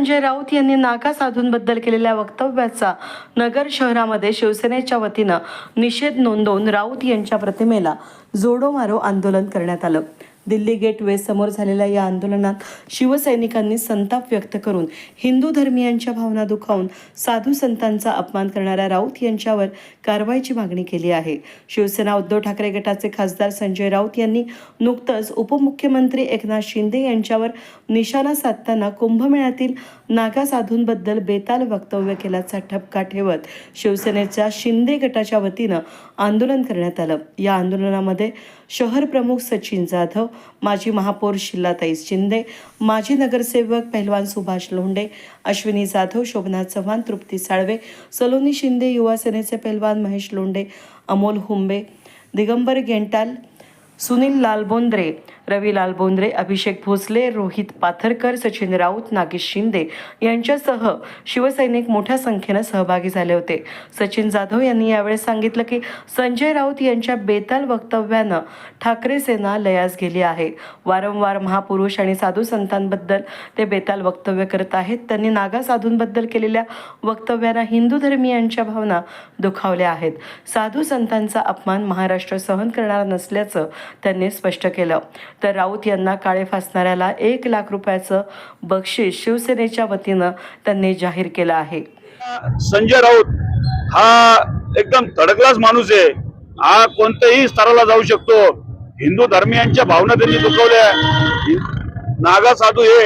संजय राऊत यांनी नाका साधूंबद्दल केलेल्या वक्तव्याचा नगर शहरामध्ये शिवसेनेच्या वतीनं निषेध नोंदवून राऊत यांच्या प्रतिमेला जोडो मारो आंदोलन करण्यात आलं. दिल्ली गेटवे समोर झालेल्या या आंदोलनात शिवसैनिकांनी संताप व्यक्त करून हिंदू धर्मियांच्या भावना दुखावून साधू संतांचा अपमान करणाऱ्या राऊत यांच्यावर कारवाईची मागणी केली आहे. शिवसेना उद्धव ठाकरे गटाचे खासदार संजय राऊत यांनी नुकतंच उपमुख्यमंत्री एकनाथ शिंदे यांच्यावर निशाणा साधताना कुंभमेळ्यातील नागा साधूंबद्दल बेताल वक्तव्य केल्याचा ठपका ठेवत शिवसेनेच्या शिंदे गटाच्या वतीनं आंदोलन करण्यात आलं. या आंदोलनामध्ये शहर प्रमुख सचिन जाधव माजी महापौर शिल्लाताई शिंदे माजी नगरसेवक पहिलवान सुभाष लोंढे अश्विनी जाधव शोभना चव्हाण तृप्ती साळवे सलोनी शिंदे युवा सेनेचे पहिलवान महेश लोंढे अमोल हुंबे दिगंबर गेंटाल सुनील लालबोंद्रे रविलाल बोंद्रे अभिषेक भोसले रोहित पाथरकर सचिन राऊत नागेश शिंदे यांच्यासह शिवसैनिक मोठ्या संख्येनं सहभागी झाले होते. सचिन जाधव यांनी यावेळी सांगितलं की संजय राऊत यांच्या बेताल वक्तव्यानं ठाकरे सेना लयास गेली आहे. वारंवार महापुरुष आणि साधू संतांबद्दल ते बेताल वक्तव्य करत आहेत. त्यांनी नागा साधूंबद्दल केलेल्या वक्तव्यानं हिंदू धर्मीयांच्या भावना दुखावल्या आहेत. साधू संतांचा अपमान महाराष्ट्र सहन करणार नसल्याचं त्यांनी स्पष्ट केलं. तर राऊत यांना काळे फासणाऱ्याला एक लाख रुपयाचं बक्षीस शिवसेनेच्या वतीनं त्यांनी जाहीर केलं आहे. संजय राऊत हा एकदम थर्ड माणूस आहे. हा कोणत्याही स्तराला जाऊ शकतो. हिंदू धर्मियांच्या भावना त्यांनी दुखवल्या नागा साधू हे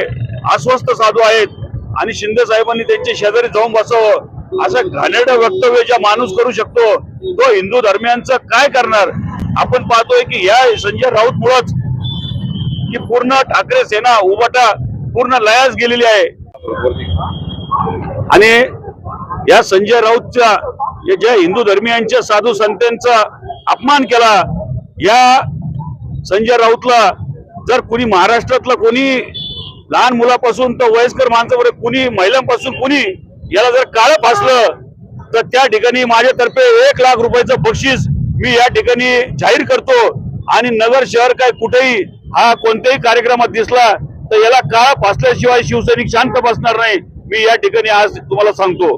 अस्वस्थ साधू आहेत आणि शिंदे साहेबांनी त्यांच्या शेजारी जाऊन बसावं असं घाणेड वक्तव्य ज्या माणूस करू शकतो तो हिंदू धर्मियांचं काय करणार? आपण पाहतोय की या संजय राऊत मुळच की पूर्ण ठाकरे सेना उबाटा पूर्ण लयास गेलेली आहे. आणि या संजय राऊतच्या ज्या हिंदू धर्मियांच्या साधू संतांचा अपमान केला या संजय राऊतला जर कुणी महाराष्ट्रातलं कोणी लहान मुलापासून तर वयस्कर माणसापर्यंत कुणी महिलांपासून कुणी याला जर काळं फासलं तर त्या ठिकाणी माझ्यातर्फे एक लाख रुपयाचं बक्षीस मी या ठिकाणी जाहीर करतो. आणि नगर शहर काय कुठेही हा कोणत्याही कार्यक्रमात दिसला तर याला काळा फासल्याशिवाय शिवसैनिक शांत बसणार नाही. मी या ठिकाणी आज तुम्हाला सांगतो.